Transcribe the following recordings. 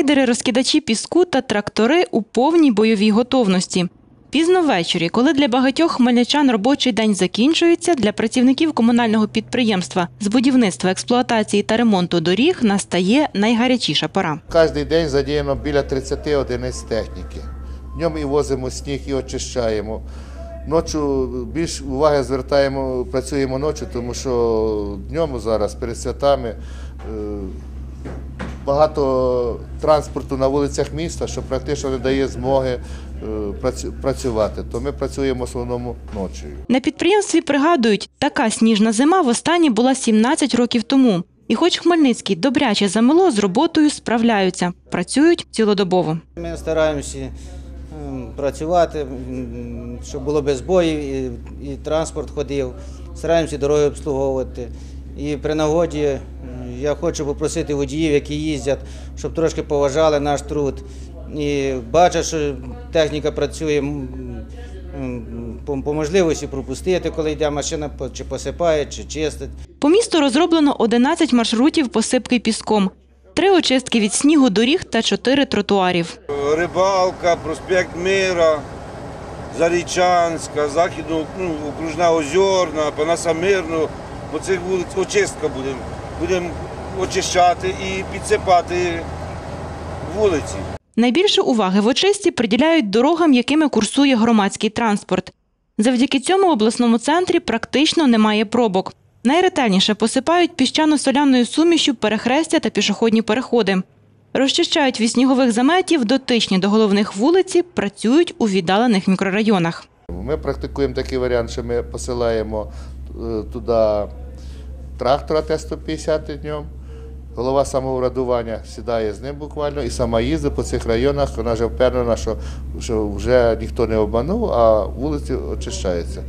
Грейдери, розкидачі піску та трактори у повній бойовій готовності. Пізно ввечері, коли для багатьох хмельничан робочий день закінчується, для працівників комунального підприємства з будівництва, експлуатації та ремонту доріг настає найгарячіша пора. Кожен день задіяно біля 30 одиниць техніки. Днем і возимо сніг, і очищаємо. Ночі більш уваги звертаємо, працюємо ночі, тому що днем зараз перед святами е, багато транспорту на вулицях міста, що практично не дає змоги е, працю- працювати. То ми працюємо в основному ночі. На підприємстві пригадують, така сніжна зима востаннє була 17 років тому. І хоч Хмельницький добряче замело, з роботою справляються, працюють цілодобово. Ми стараємося ем, працювати, щоб було без боїв, і, і транспорт ходив. Стараємося дороги обслуговувати. І при нагоді я хочу попросити водіїв, які їздять, щоб трошки поважали наш труд. І бачать, що техніка працює по, можливості пропустити, коли йде машина, чи посипає, чи чистить. По місту розроблено 11 маршрутів посипки піском, три очистки від снігу доріг та чотири тротуарів. Рибалка, проспект Мира, Зарічанська, Західно, ну, окружна Озерна, Панаса Мирну. По цих вулиць очистка будемо. Будемо очищати і підсипати вулиці. Найбільше уваги в очисті приділяють дорогам, якими курсує громадський транспорт. Завдяки цьому в обласному центрі практично немає пробок. Найретельніше посипають піщано-соляною сумішю перехрестя та пішохідні переходи. Розчищають від снігових заметів дотичні до головних вулиці, працюють у віддалених мікрорайонах. Ми практикуємо такий варіант, що ми посилаємо е, туди трактора Т-150 днем. Голова самоврядування сідає з ним буквально і сама їздить по цих районах. Вона вже впевнена, що, що вже ніхто не обманув, а вулиці очищаються.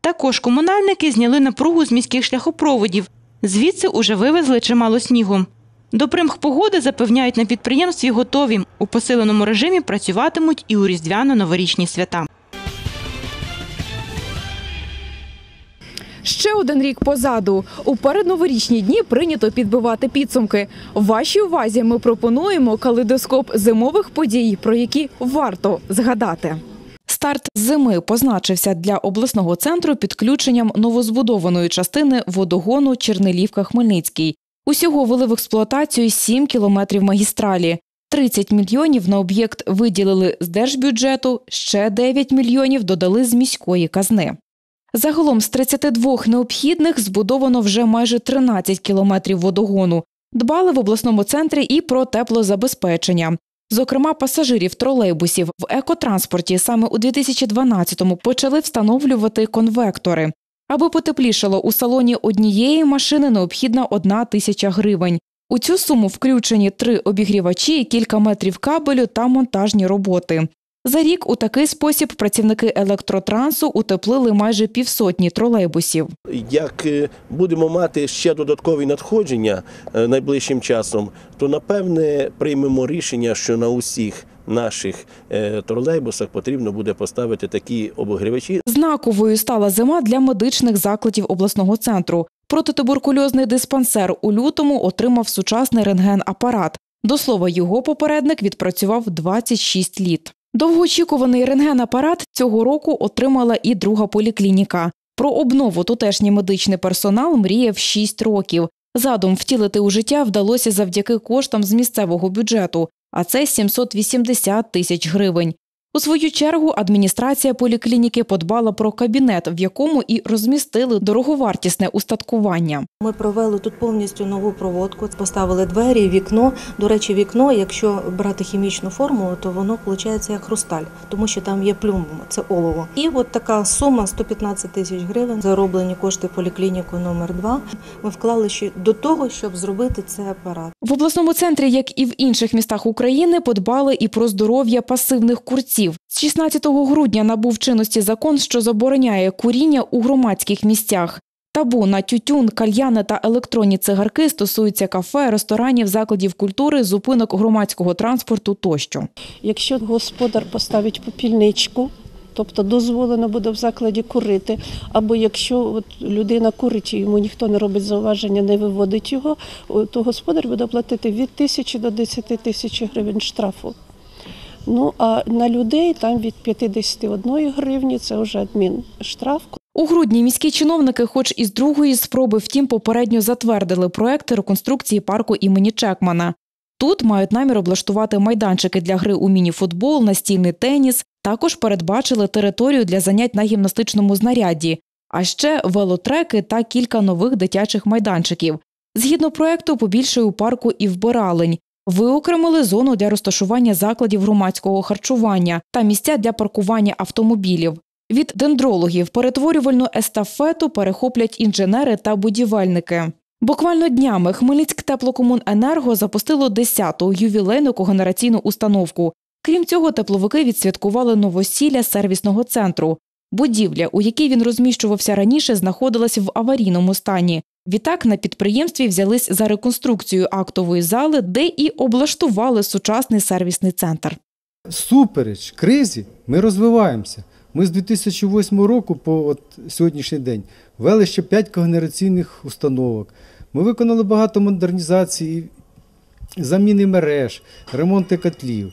Також комунальники зняли напругу з міських шляхопроводів. Звідси уже вивезли чимало снігу. До примхпогоди запевняють на підприємстві готові. У посиленому режимі працюватимуть і у різдвяно-новорічні свята. Ще один рік позаду. У передноворічні дні прийнято підбивати підсумки. Вашій увазі ми пропонуємо калейдоскоп зимових подій, про які варто згадати. Старт зими позначився для обласного центру підключенням новозбудованої частини водогону Чернелівка-Хмельницький. Усього ввели в експлуатацію 7 кілометрів магістралі. 30 мільйонів на об'єкт виділили з держбюджету, ще 9 мільйонів додали з міської казни. Загалом з 32 необхідних збудовано вже майже 13 кілометрів водогону. Дбали в обласному центрі і про теплозабезпечення. Зокрема, пасажирів тролейбусів в екотранспорті саме у 2012-му почали встановлювати конвектори. Аби потеплішало у салоні однієї машини необхідна одна тисяча гривень. У цю суму включені три обігрівачі, кілька метрів кабелю та монтажні роботи. За рік у такий спосіб працівники електротрансу утеплили майже півсотні тролейбусів. Як е, будемо мати ще додаткові надходження е, найближчим часом, то напевне приймемо рішення, що на усіх наших е, тролейбусах потрібно буде поставити такі обогрівачі. Знаковою стала зима для медичних закладів обласного центру. Протитуберкульозний диспансер у лютому отримав сучасний рентген-апарат. До слова, його попередник відпрацював 26 літ. Довгоочікуваний рентген-апарат цього року отримала і друга поліклініка. Про обнову тутешній медичний персонал мріяв 6 років. Задум втілити у життя вдалося завдяки коштам з місцевого бюджету, а це 780 тисяч гривень. У свою чергу адміністрація поліклініки подбала про кабінет, в якому і розмістили дороговартісне устаткування. Ми провели тут повністю нову проводку, поставили двері, вікно. До речі, вікно, якщо брати хімічну формулу, то воно виходить як хрусталь, тому що там є плюм, це олово. І от така сума 115 тисяч гривень, зароблені кошти поліклініку номер 2 Ми вклали ще до того, щоб зробити цей апарат. В обласному центрі, як і в інших містах України, подбали і про здоров'я пасивних курців. З 16 грудня набув чинності закон, що забороняє куріння у громадських місцях. Табу на тютюн, кальяни та електронні цигарки стосуються кафе, ресторанів, закладів культури, зупинок громадського транспорту тощо. Якщо господар поставить попільничку Тобто дозволено буде в закладі курити. Або якщо от людина курить і йому ніхто не робить зауваження, не виводить його, то господар буде платити від тисячі до 10 тисяч гривень штрафу. Ну а на людей там від 51 гривні це вже адмінштраф. У грудні міські чиновники, хоч із другої спроби, втім, попередньо затвердили проекти реконструкції парку імені Чекмана. Тут мають намір облаштувати майданчики для гри у міні-футбол, настільний теніс. Також передбачили територію для занять на гімнастичному знарядді, а ще велотреки та кілька нових дитячих майданчиків. Згідно проекту, побільшує у парку і вбиралень. Виокремили зону для розташування закладів громадського харчування та місця для паркування автомобілів. Від дендрологів перетворювальну естафету перехоплять інженери та будівельники. Буквально днями Хмельницьк теплокомуненерго запустило 10-ту ювілейну когенераційну установку. Крім цього, тепловики відсвяткували новосілля сервісного центру. Будівля, у якій він розміщувався раніше, знаходилась в аварійному стані. Відтак на підприємстві взялись за реконструкцію актової зали, де і облаштували сучасний сервісний центр. Супереч кризі ми розвиваємося. Ми з 2008 року по от сьогоднішній день ввели ще 5 когенераційних установок. Ми виконали багато модернізацій, заміни мереж, ремонти котлів.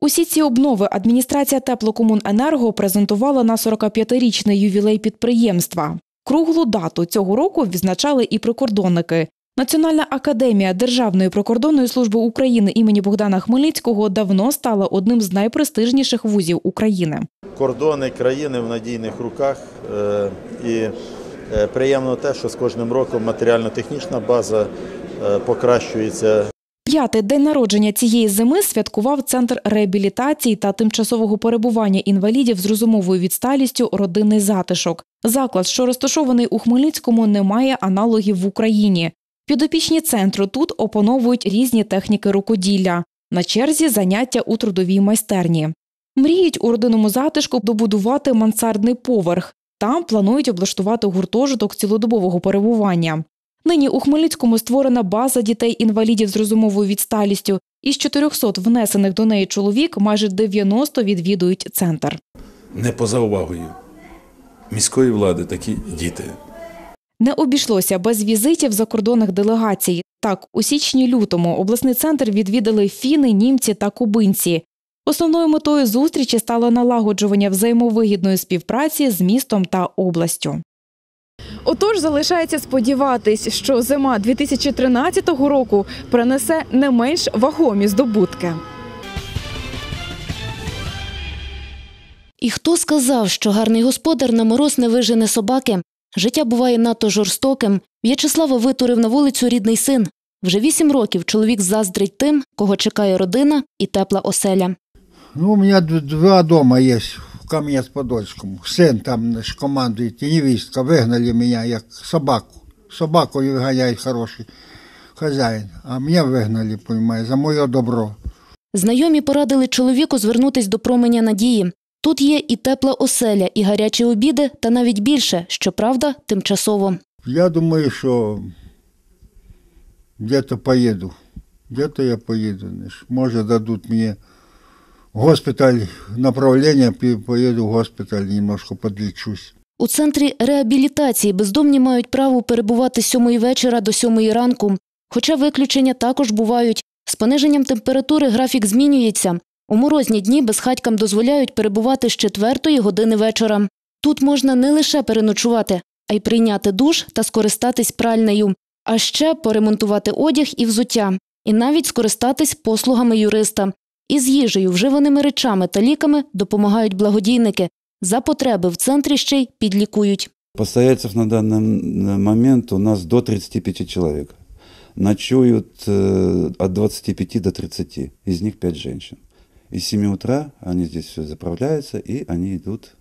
Усі ці обнови адміністрація теплокомуненерго презентувала на 45-річний ювілей підприємства. Круглу дату цього року відзначали і прикордонники. Національна академія Державної прикордонної служби України імені Богдана Хмельницького давно стала одним з найпрестижніших вузів України. кордони країни в надійних руках. е, І е, приємно те, що з кожним роком матеріально-технічна база е, покращується. П'ятий день народження цієї зими святкував центр реабілітації та тимчасового перебування інвалідів з розумовою відсталістю родинний затишок. Заклад, що розташований у Хмельницькому, не має аналогів в Україні. Підопічні центру тут опановують різні техніки рукоділля. На черзі заняття у трудовій майстерні. Мріють у родинному затишку добудувати мансардний поверх. Там планують облаштувати гуртожиток цілодобового перебування. Нині у Хмельницькому створена база дітей-інвалідів з розумовою відсталістю. Із 400 внесених до неї чоловік майже 90 відвідують центр. не поза увагою міської влади такі діти. Не обійшлося без візитів закордонних делегацій. Так, у січні-лютому обласний центр відвідали фіни, німці та кубинці. Основною метою зустрічі стало налагоджування взаємовигідної співпраці з містом та областю. Отож, залишається сподіватись, що зима 2013 року принесе не менш вагомі здобутки. І хто сказав, що гарний господар на мороз не вижене собаки? Життя буває надто жорстоким. В'ячеслава витурив на вулицю рідний син. Вже вісім років чоловік заздрить тим, кого чекає родина і тепла оселя. Ну, у меня д- два дома в Кам'янець-Подольському. Сын там ж командует, и невестка. Выгнали меня, як собаку. Собаку выгоняет хороший хозяин. А меня выгнали, понимаешь, за моє добро. Знайомі порадили чоловіку звернутись до променя надії. Тут є і тепла оселя, і гарячі обіди, та навіть більше, щоправда, тимчасово. Я думаю, що где-то поеду. Где-то я поеду. знаешь. Може дадут мне госпиталь направление, пи- поеду в госпиталь, немножко подлечусь. У центрі реабілітації бездомні мають право перебувати з сьомої вечора до сьомої ранку. Хоча виключення також бувають. З пониженням температури графік змінюється. У морозні дні безхатькам дозволяють перебувати з четвертої години вечора. Тут можна не лише переночувати, а й прийняти душ та скористатись пральнею, а ще поремонтувати одяг і взуття, і навіть скористатись послугами юриста. Із їжею, вживаними речами та ліками допомагають благодійники. За потреби в центрі ще й підлікують. Постояльцев на данный момент у нас до 35 человек. Ночуют э, от 25 до 30, из них 5 женщин. Из 7 утра они здесь все заправляются, и они идут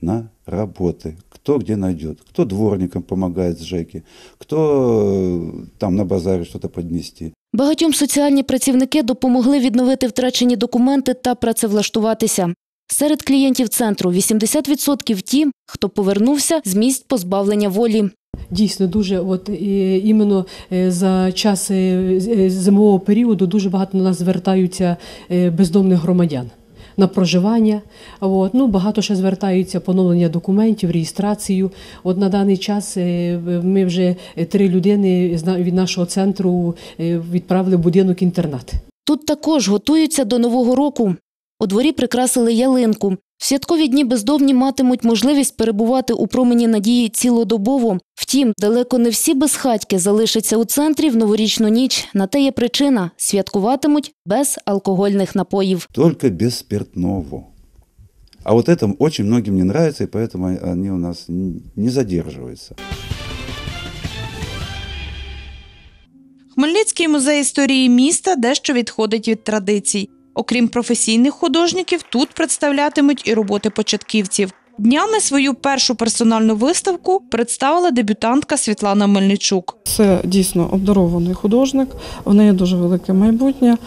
на работы. Кто где найдет. Кто дворникам помогает с ЖЭКи, кто э, там на базаре что-то поднести. Багатьом соціальні працівники допомогли відновити втрачені документи та працевлаштуватися. Серед клієнтів центру 80% ті, хто повернувся з місць позбавлення волі. Дійсно, дуже от іменно е, за час е, е, зимового періоду дуже багато на нас звертаються бездомних громадян. На проживання. От. Ну, багато ще звертаються поновлення документів, реєстрацію. От на даний час е, ми вже три людини від нашого центру е, відправили в будинок-інтернат. Тут також готуються до Нового року. У дворі прикрасили ялинку. В святкові дні бездомні матимуть можливість перебувати у промені надії цілодобово. Втім, далеко не всі безхатьки залишаться у центрі в новорічну ніч. На те є причина – святкуватимуть без алкогольних напоїв. Только без спиртного. А вот это очень многим не нравится, и поэтому они у нас не задерживаются. Хмельницький музей історії міста дещо відходить від традицій. Окрім професійних художників, тут представлятимуть і роботи початківців. Днями свою першу персональну виставку представила дебютантка Світлана Мельничук. Це дійсно обдарований художник, в неї дуже велике майбутнє.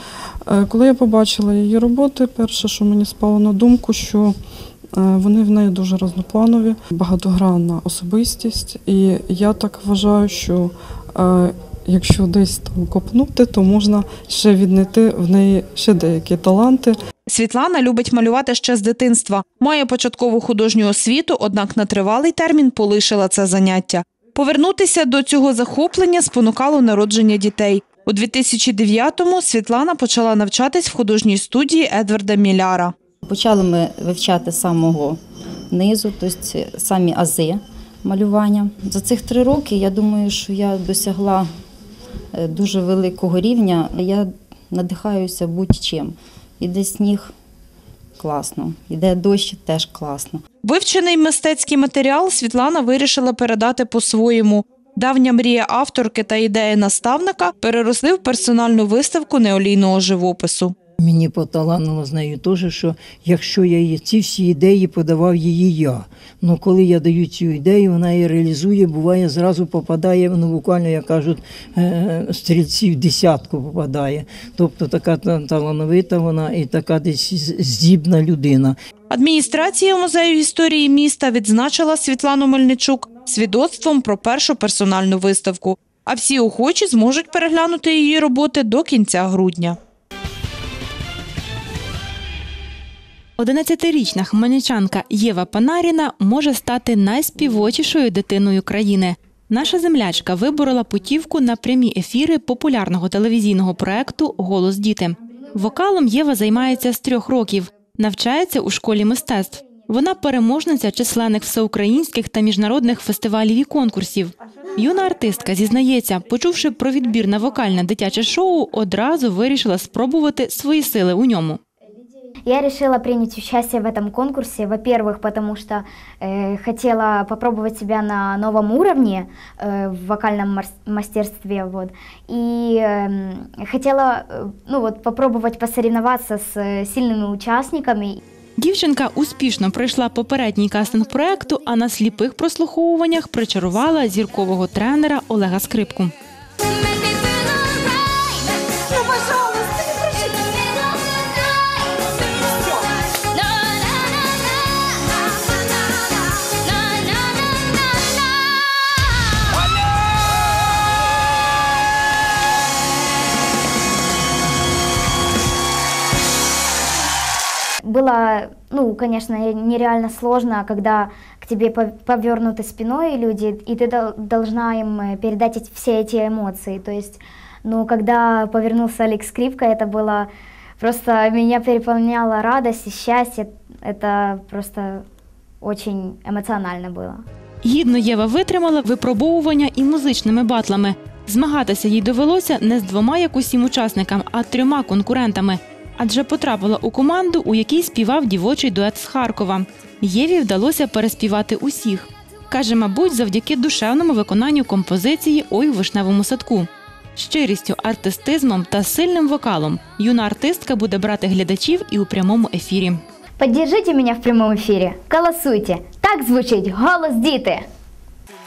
Е, Коли я побачила її роботи, перше, що мені спало на думку, що е, вони в неї дуже різнопланові, багатогранна особистість. І я так вважаю, що е, якщо десь там копнути, то можна ще віднайти в неї ще деякі таланти. Світлана любить малювати ще з дитинства. Має початкову художню освіту, однак на тривалий термін полишила це заняття. Повернутися до цього захоплення спонукало народження дітей. У 2009-му Світлана почала навчатись в художній студії Едварда Міляра. Почали ми вивчати з самого низу, тобто самі ази малювання. За цих три роки я думаю, що я досягла дуже великого рівня. Я надихаюся будь-чим. Іде сніг класно, іде дощ теж класно. Вивчений мистецький матеріал Світлана вирішила передати по-своєму. Давня мрія авторки та ідея наставника переросли в персональну виставку неолійного живопису. Мені поталанило з нею теж, що якщо я її ці всі ідеї подавав її я. Ну коли я даю цю ідею, вона її реалізує, буває, зразу попадає, ну буквально, як кажуть, е, стрільці в десятку попадає. Тобто така талановита вона і така десь здібна людина. Адміністрація музею історії міста відзначила Світлану Мельничук свідоцтвом про першу персональну виставку. А всі охочі зможуть переглянути її роботи до кінця грудня. 11-річна хмельничанка Єва Панаріна може стати найспівочішою дитиною країни. Наша землячка виборола путівку на прямі ефіри популярного телевізійного проекту Голос діти. Вокалом Єва займається з трьох років, навчається у школі мистецтв. Вона переможниця численних всеукраїнських та міжнародних фестивалів і конкурсів. Юна артистка зізнається, почувши про відбір на вокальне дитяче шоу, одразу вирішила спробувати свої сили у ньому. Я решила принять участие в этом конкурсе, во-первых, потому что э, хотела попробовать себя на новом уровне э, в вокальном мас- мастерстве, вот, и эм, хотела, э, ну вот, попробовать посоревноваться с э, сильными участниками. Дівчинка успішно пройшла попередній кастинг проекту, а на сліпих прослуховуваннях причарувала зіркового тренера Олега Скрипку. Было, ну, конечно, нереально сложно, когда к тебе пов- повернуты спиной люди, и ты дол- должна им э, передать эти- все эти эмоции. То есть, ну, когда повернулся Алекс Скрипка, это было просто меня переполняла радость и счастье. Это просто очень эмоционально было. Гідно Єва витримала випробовування і музичними батлами. Змагатися їй довелося не з двома, як усім учасникам, а трьома конкурентами. Адже потрапила у команду, у якій співав дівочий дует з Харкова. Єві вдалося переспівати усіх. Каже, мабуть, завдяки душевному виконанню композиції Ой у вишневому садку. Щирістю, артистизмом та сильним вокалом юна артистка буде брати глядачів і у прямому ефірі. Поддержите меня в прямом эфире. Голосуйте. Так звучить голос діти.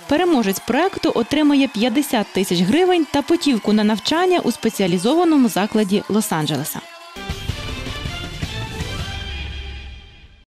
Переможець проекту отримає 50 тисяч гривень та путівку на навчання у спеціалізованому закладі Лос-Анджелеса.